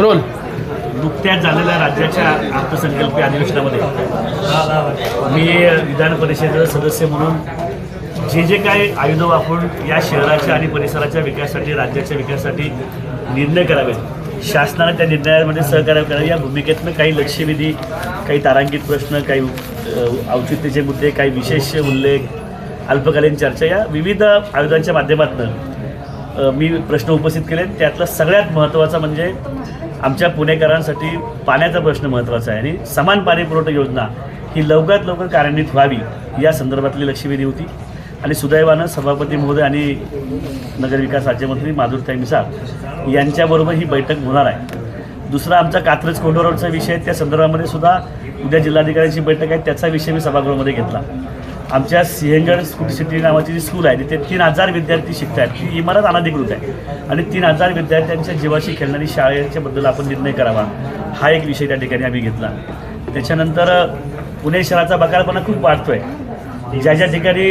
Role. नुकत्याच झालेल्या राज्याच्या अर्थसंकल्पीय अधिवेशनामध्ये मी विधान परिषदेचा सदस्य म्हणून जे जे काही आयुध वापरून या शहराच्या आणि परिसराच्या विकासासाठी राज्याच्या विकासासाठी निर्णय करावेत शासनाने त्या निर्णयामध्ये सहकार्य करावे या भूमिकेतनं काही लक्षवेधी काही तारांकित प्रश्न काही औचित्याचे मुद्दे काही विशेष उल्लेख अल्पकालीन चर्चा या विविध आयुधांच्या माध्यमातून मी प्रश्न उपस्थित केले त्यातला सगळ्यात महत्त्वाचा म्हणजे आमच्या पुणेकरांसाठी पाण्याचा प्रश्न महत्त्वाचा आहे आणि समान पाणी पुरवठा योजना ही लवकरात लवकर कार्यान्वित व्हावी या संदर्भातली लक्षवेधी होती. आणि सुदैवानं सभापती महोदय आणि नगरविकास राज्यमंत्री माधुरताई मिसाळ यांच्याबरोबर ही बैठक होणार आहे. दुसरा आमचा कात्रज कोंडोरचा विषय त्या संदर्भामध्ये सुद्धा उद्या जिल्हाधिकाऱ्यांची बैठक आहे. त्याचा विषय मी सभागृहामध्ये घेतला. आमच्या सिंहगड स्कूल सिटी नावाची जी स्कूल आहे तिथे तीन हजार विद्यार्थी शिकत आहेत ती इमारत अनाधिकृत आहे. आणि तीन हजार विद्यार्थ्यांच्या जीवाशी खेळणारी शाळेच्याबद्दल आपण निर्णय करावा. हा एक विषय त्या ठिकाणी आम्ही घेतला. त्याच्यानंतर पुणे शहराचा बकारपणा खूप वाढतो आहे ज्या ज्या ठिकाणी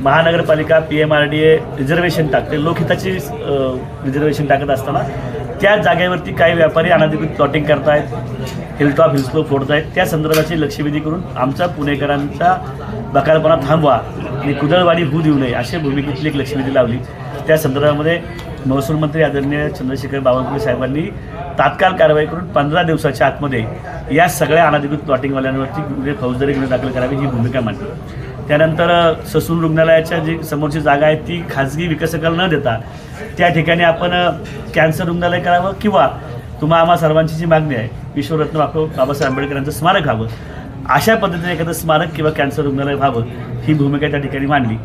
महानगरपालिका P M R D A reservation टाकते लोकहिताची रिझर्वेशन टाकत असताना त्या जागेवरती काही व्यापारी अनाधिकृत प्लॉटिंग करतायत. हिलटॉप हिलस्लो फोडत आहेत त्या संदर्भाची लक्षवेधी करून आमचा पुणेकरांचा बकालपणा थांबवा. आणि कुदळवाडी होऊ देऊ नये अशा भूमिकेतली एक लक्षवेधी लावली. त्या संदर्भामध्ये महसूल मंत्री आदरणीय चंद्रशेखर बावनकुळे साहेबांनी तात्काळ कारवाई करून पंधरा दिवसाच्या आतमध्ये या सगळ्या अनधिकृत प्लॉटिंगवाल्यांवरती गुन्हे फौजदारी गुन्हे दाखल करावे ही भूमिका मांडली. त्यानंतर ससून रुग्णालयाच्या जी समोरची जागा आहे ती खाजगी विकसकाला न देता त्या ठिकाणी आपण कॅन्सर रुग्णालय करावं किंवा तुम्हा आम्हा सर्वांची जी मागणी आहे विश्वरत्न बापू बाबासाहेब आंबेडकरांचं स्मारक व्हावं. अशा पद्धतीने एखादं स्मारक किंवा कॅन्सर रुग्णालय व्हावं ही भूमिका त्या ठिकाणी मांडली.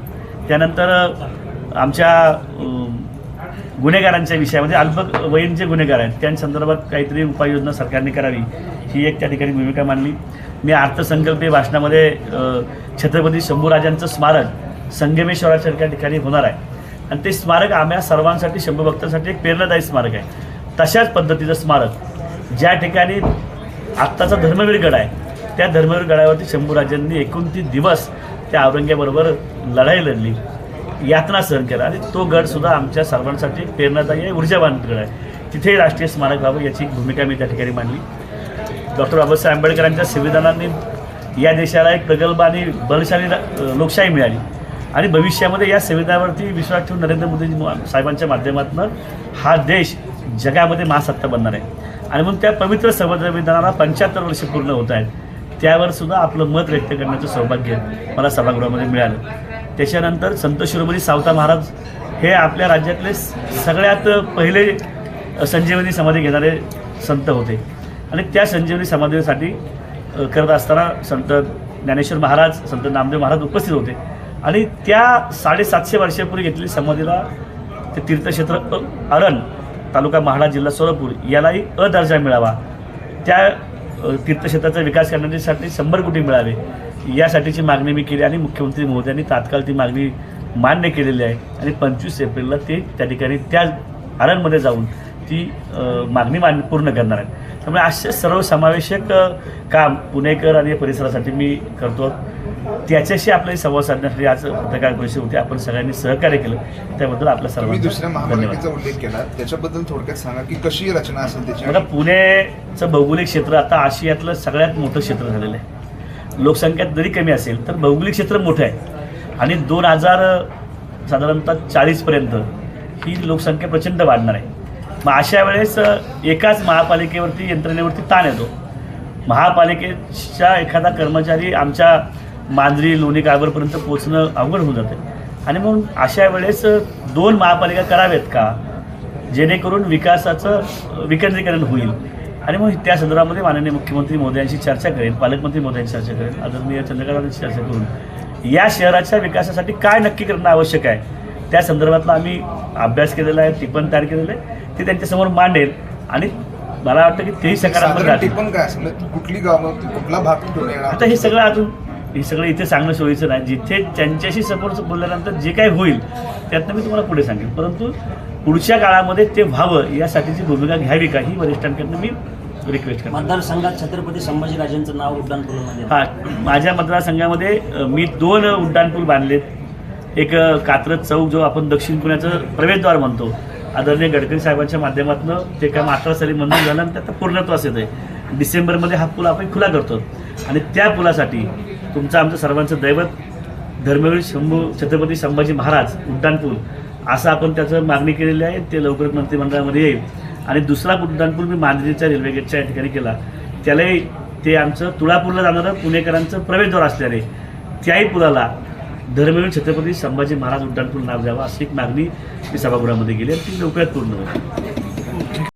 त्यानंतर आमच्या गुन्हेगारांच्या विषयामध्ये अल्पवयीन जे गुन्हेगार आहेत त्यांसंदर्भात काहीतरी उपाययोजना सरकारने करावी ही एक त्या ठिकाणी भूमिका मांडली. मी अर्थसंकल्पीय भाषणामध्ये छत्रपती शंभूराजांचं स्मारक संगमेश्वरासारख्या ठिकाणी होणार आहे. आणि ते स्मारक आम्हा सर्वांसाठी शंभू भक्तांसाठी एक प्रेरणादायी स्मारक आहे. तशाच पद्धतीचं स्मारक ज्या ठिकाणी आत्ताचा धर्मवीर गड आहे त्या धर्मवीर गडावरती शंभूराजांनी एकोणतीस दिवस त्या औरंग्याबरोबर लढाई लढली यातना सहन केला. आणि तो गडसुद्धा आमच्या सर्वांसाठी प्रेरणादायी आहे ऊर्जावान गड आहे. तिथे राष्ट्रीय स्मारक व्हावं याची भूमिका मी त्या ठिकाणी मांडली. डॉक्टर बाबासाहेब आंबेडकरांच्या संविधानाने या देशाला एक प्रगल्भ आणि बलशाली लोकशाही मिळाली. आणि भविष्यामध्ये या संविधानावरती विश्वास ठेवून नरेंद्र मोदी साहेबांच्या माध्यमातून हा देश जगामध्ये महासत्ता बनणार आहे. आणि म्हणून त्या पवित्र संविधानाला पंच्याहत्तर वर्ष पूर्ण होत आहेत. त्यावर सुद्धा आपलं मत व्यक्त करण्याचं सौभाग्य मला सभागृहामध्ये मिळालं. त्याच्यानंतर संत शिरोमणी सावता महाराज हे आपल्या राज्यातले सगळ्यात पहिले संजीवनी समाधी घेणारे संत होते. आणि त्या संजीवनी समाधीसाठी करत असताना संत ज्ञानेश्वर महाराज संत नामदेव महाराज उपस्थित होते. आणि त्या साडेसातशे वर्षापूर्वी घेतलेली समाधीला ते तीर्थक्षेत्र अरण तालुका महाडा जिल्हा सोलापूर यालाही अ दर्जा मिळावा. त्या तीर्थक्षेत्राचा विकास करण्यासाठी शंभर कोटी मिळावे यासाठीची मागणी मी केली आणि मुख्यमंत्री महोदयांनी तात्काळ ती मागणी मान्य केलेली आहे. आणि पंचवीस एप्रिलला ते त्या ठिकाणी त्या आरणमध्ये जाऊन ती मागणी मान पूर्ण करणार आहे त्यामुळे असे सर्वसमावेशक काम पुणेकर आणि परिसरासाठी मी करतो. त्याच्याशी आपले संवाद साधण्यासाठी आज पत्रकार परिषद होती. आपण सगळ्यांनी सहकार्य केलं. त्याबद्दल आपल्या सर्वांचा दुसऱ्या महापालिकेचा उल्लेख केला. त्याच्याबद्दल थोडक्यात सांगा की कशी रचना असेल त्याची? आता पुणेचं भौगोलिक क्षेत्र आता आशियातलं सगळ्यात मोठं क्षेत्र झालेलं आहे. लोकसंख्या जरी कमी असेल तर भौगोलिक क्षेत्र मोठं आहे. आणि दोन हजार साधारणतः चाळीसपर्यंत ही लोकसंख्या प्रचंड वाढणार आहे. मग अशा वेळेस एकाच महापालिकेवरती यंत्रणेवरती ताण येतो. महापालिकेच्या एखादा कर्मचारी आमच्या मांजरी लोणी काळभरपर्यंत पोचणं अवघड होऊन जातं. आणि म्हणून अशा वेळेस दोन महापालिका कराव्यात का? जेणेकरून विकासाचं विकेंद्रीकरण होईल. आणि मग त्या संदर्भामध्ये माननीय मुख्यमंत्री मोदयांशी चर्चा करेल पालकमंत्री मोदयांशी चर्चा करेल आदरणीय चंद्रकांतांशी चर्चा करून. या शहराच्या विकासासाठी काय नक्की करणं आवश्यक आहे? त्या संदर्भातला आम्ही अभ्यास केलेला आहे टिपण तयार केलेलं आहे. ते त्यांच्यासमोर मांडेल. आणि मला वाटतं की तेही सकारात्मक टिप्पण काय असेल? कुठली गावं कुठला भाग आता हे सगळं अजून हे सगळं इथे सांगणं सोयीचं नाही. जिथे त्यांच्याशी समोर बोलल्यानंतर जे काही होईल त्यातनं मी तुम्हाला पुढे सांगेन. परंतु पुढच्या काळामध्ये ते व्हावं यासाठीची भूमिका घ्यावी का ही वरिष्ठांकडनं मी रिक्वेस्ट करतो. मतदारसंघात छत्रपती संभाजीराजांचं नाव उड्डाणपूलमध्ये हा माझ्या मतदारसंघामध्ये मी दोन उड्डाणपूल बांधलेत. एक कात्रज चौक जो आपण दक्षिण पुण्याचं प्रवेशद्वार म्हणतो. आदरणीय गडकरी साहेबांच्या माध्यमातून ते काम अठरा साली मंजूर झालं आणि ते आता पूर्णत्वास येत आहे डिसेंबरमध्ये हा पूल आपण खुला करतो. आणि त्या पुलासाठी तुमचं आमचं सर्वांचं दैवत धर्मवीर शंभू छत्रपती संभाजी महाराज उड्डाणपूल असं आपण त्याचं मागणी केलेली आहे ते लवकर मंत्रिमंडळामध्ये येईल. आणि दुसरा उड्डाणपूल मी मांजरीच्या रेल्वे गेटच्या या ठिकाणी केला. त्यालाही ते आमचं तुळापूरला जाणारं पुणेकरांचं प्रवेशद्वार असल्याने त्याही पुलाला धर्मवीर छत्रपती संभाजी महाराज उड्डाणपूल नाव द्यावं अशी एक मागणी मी सभागृहामध्ये केली आणि ती लवकरात पूर्ण होईल.